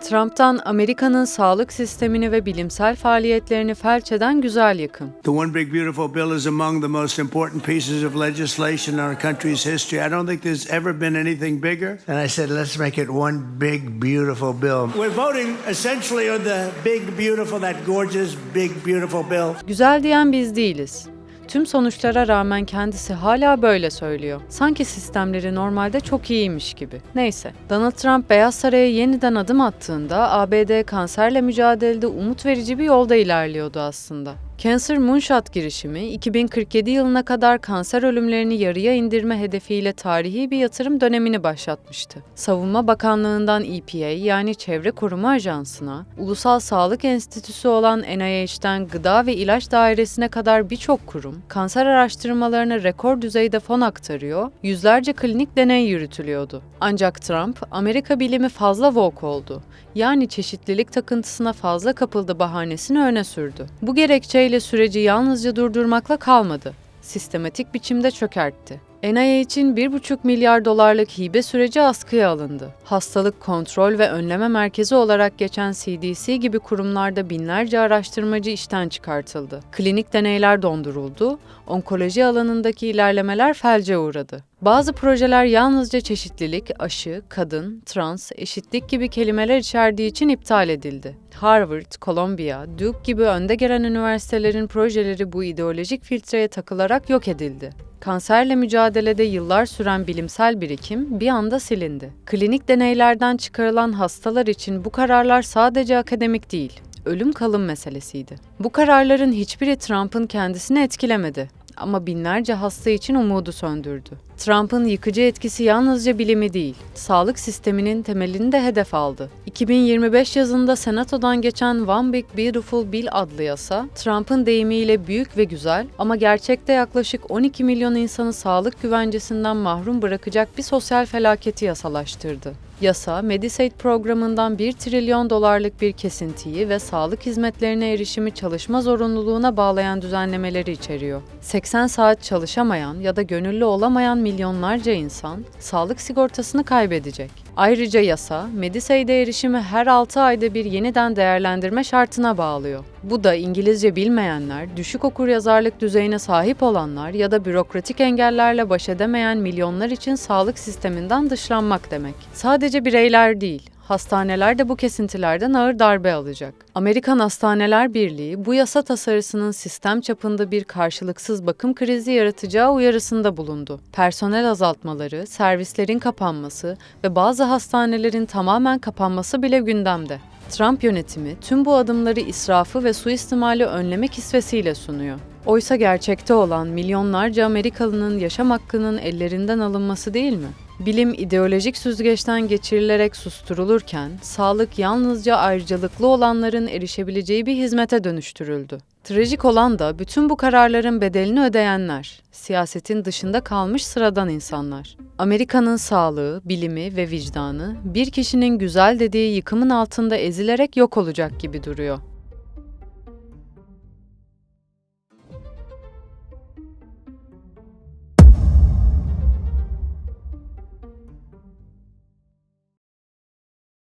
Trump'tan Amerika'nın sağlık sistemini ve bilimsel faaliyetlerini felç eden güzel yakın. The One Big Beautiful Bill is among the most important pieces of legislation in our country's history. I don't think there's ever been anything bigger. And I said, let's make it one big, beautiful bill. We're voting essentially on the big, beautiful, that gorgeous, big, beautiful bill. Güzel diyen biz değiliz. Tüm sonuçlara rağmen kendisi hala böyle söylüyor. Sanki sistemleri normalde çok iyiymiş gibi. Neyse, Donald Trump Beyaz Saray'a yeniden adım attığında ABD kanserle mücadelede umut verici bir yolda ilerliyordu aslında. Cancer Moonshot girişimi 2047 yılına kadar kanser ölümlerini yarıya indirme hedefiyle tarihi bir yatırım dönemini başlatmıştı. Savunma Bakanlığı'ndan EPA yani Çevre Koruma Ajansı'na, Ulusal Sağlık Enstitüsü olan NIH'den Gıda ve İlaç Dairesi'ne kadar birçok kurum kanser araştırmalarına rekor düzeyde fon aktarıyor, yüzlerce klinik deney yürütülüyordu. Ancak Trump, Amerika bilimi fazla woke oldu. Yani çeşitlilik takıntısına fazla kapıldı bahanesini öne sürdü. Bu gerekçeyle süreci yalnızca durdurmakla kalmadı. Sistematik biçimde çökertti. NIH'in 1,5 milyar dolarlık hibe süreci askıya alındı. Hastalık Kontrol ve Önleme Merkezi olarak geçen CDC gibi kurumlarda binlerce araştırmacı işten çıkartıldı. Klinik deneyler donduruldu, onkoloji alanındaki ilerlemeler felce uğradı. Bazı projeler yalnızca çeşitlilik, aşı, kadın, trans, eşitlik gibi kelimeler içerdiği için iptal edildi. Harvard, Columbia, Duke gibi önde gelen üniversitelerin projeleri bu ideolojik filtreye takılarak yok edildi. Kanserle mücadelede yıllar süren bilimsel birikim bir anda silindi. Klinik deneylerden çıkarılan hastalar için bu kararlar sadece akademik değil, ölüm kalım meselesiydi. Bu kararların hiçbiri Trump'ın kendisini etkilemedi ama binlerce hasta için umudu söndürdü. Trump'ın yıkıcı etkisi yalnızca bilimi değil, sağlık sisteminin temelini de hedef aldı. 2025 yazında Senato'dan geçen One Big Beautiful Bill adlı yasa, Trump'ın deyimiyle büyük ve güzel ama gerçekte yaklaşık 12 milyon insanı sağlık güvencesinden mahrum bırakacak bir sosyal felaketi yasalaştırdı. Yasa, Medicaid programından 1 trilyon dolarlık bir kesintiyi ve sağlık hizmetlerine erişimi çalışma zorunluluğuna bağlayan düzenlemeleri içeriyor. 80 saat çalışamayan ya da gönüllü olamayan milyonlarca insan sağlık sigortasını kaybedecek. Ayrıca yasa, Medicaid'e erişimi her 6 ayda bir yeniden değerlendirme şartına bağlıyor. Bu da İngilizce bilmeyenler, düşük okuryazarlık düzeyine sahip olanlar ya da bürokratik engellerle baş edemeyen milyonlar için sağlık sisteminden dışlanmak demek. Sadece bireyler değil, hastaneler de bu kesintilerden ağır darbe alacak. Amerikan Hastaneler Birliği bu yasa tasarısının sistem çapında bir karşılıksız bakım krizi yaratacağı uyarısında bulundu. Personel azaltmaları, servislerin kapanması ve bazı hastanelerin tamamen kapanması bile gündemde. Trump yönetimi tüm bu adımları israfı ve suistimali önlemek isvesiyle sunuyor. Oysa gerçekte olan milyonlarca Amerikalının yaşam hakkının ellerinden alınması değil mi? Bilim ideolojik süzgeçten geçirilerek susturulurken, sağlık yalnızca ayrıcalıklı olanların erişebileceği bir hizmete dönüştürüldü. Trajik olan da bütün bu kararların bedelini ödeyenler, siyasetin dışında kalmış sıradan insanlar. Amerika'nın sağlığı, bilimi ve vicdanı bir kişinin güzel dediği yıkımın altında ezilerek yok olacak gibi duruyor.